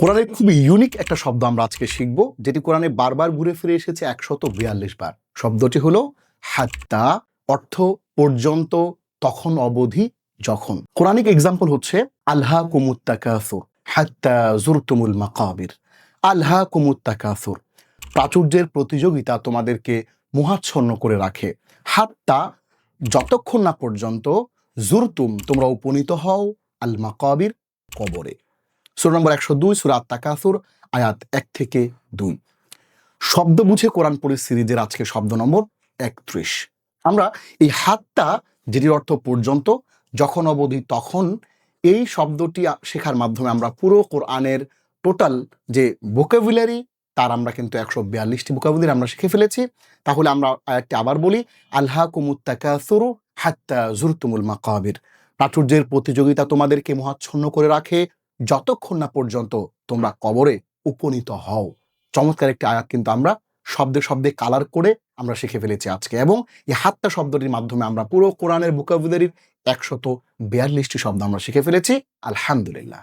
কোরআনের খুবই ইউনিক একটা শব্দ আমরা আজকে শিখব, যেটি কোরআনে বারবার ঘুরে ফিরে এসেছে একশত বিয়াল্লিশ বার। শব্দটি হলো হাত্তা, অর্থ পর্যন্ত, তখন অবধি, যখন। কোরআনিক এক্সাম্পল হচ্ছে আল্লাহ কুমুত্তাকাসুর হাত্তা জুরতুমুল মাকাবির। আল্লাহ কুমুত্তাকাসুর প্রাচুর্যের প্রতিযোগিতা তোমাদেরকে মোহাচ্ছন্ন করে রাখে। হাত্তা, যতক্ষণ না পর্যন্ত, জুরতুম, তোমরা উপনীত হও আল মাকাবির কবরে। সুর নম্বর একশো দুই সুরাত তাকাসুর আয়াত এক থেকে দুই। শব্দ বুঝে কোরআন পড়ি সিরিজের আজকে শব্দ নম্বর একত্রিশ। আমরা এই হাতটা, যেটির অর্থ পর্যন্ত, যখন অবধি তখন, এই শব্দটি শেখার মাধ্যমে আমরা পুরো কোরআনের টোটাল যে ভোকাবুলারি তার আমরা কিন্তু একশো বিয়াল্লিশটি ভোকাবুলারি আমরা শিখে ফেলেছি। তাহলে আমরা আয়াতটি আবার বলি আল্লাহ কুমুত্তাকাসুরু হাত্তা জুরতুমুল মাকাবির। প্রাচুর্যের প্রতিযোগিতা তোমাদেরকে মহাচ্ছন্ন করে রাখে যতক্ষণ না পর্যন্ত তোমরা কবরে উপনীত হও। চমৎকার একটি আয়াত কিন্তু আমরা শব্দে শব্দে কালার করে আমরা শিখে ফেলেছি আজকে এবং এই হাত্তা শব্দটির মাধ্যমে আমরা পুরো কোরআনের বুকাবুদারির একশত বিয়াল্লিশটি শব্দ আমরা শিখে ফেলেছি। আলহামদুলিল্লাহ।